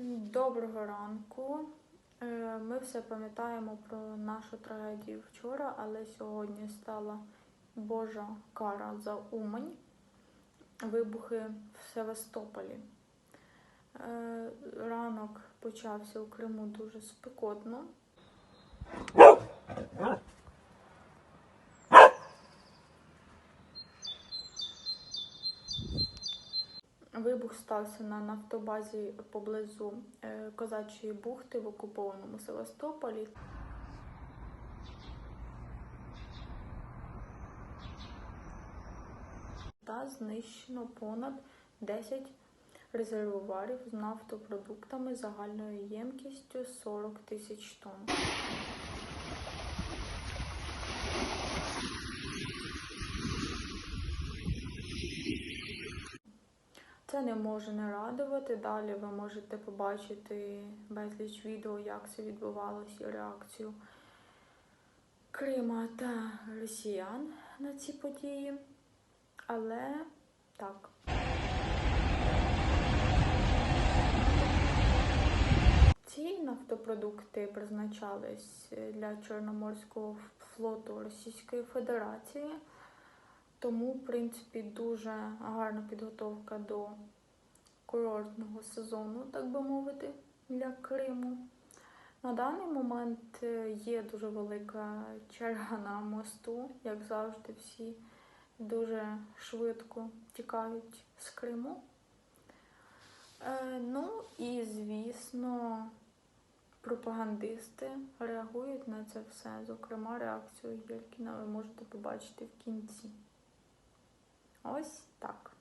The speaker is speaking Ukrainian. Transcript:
Доброго ранку. Е, Ми все пам'ятаємо про нашу трагедію вчора, але сьогодні стала Божа кара за Умань. Вибухи в Севастополі. Е, Ранок почався у Криму дуже спекотно. Вибух стався на нафтобазі поблизу е, Козачої бухти в окупованому Севастополі. Та знищено понад 10 резервуарів з нафтопродуктами загальною ємкістю 40 тисяч тонн. Це не може не радувати. Далі ви можете побачити безліч відео, як це відбувалося, реакцію Крима та росіян на ці події. Але так. Ці нафтопродукти призначались для Чорноморського флоту Російської Федерації. Тому, в принципі, дуже гарна підготовка до курортного сезону, так би мовити, для Криму. На даний момент е, є дуже велика черга на мосту, як завжди, всі дуже швидко тікають з Криму. Е, ну і, звісно, пропагандисти реагують на це все. Зокрема, реакцію Єлькіна ви можете побачити в кінці. Ось так.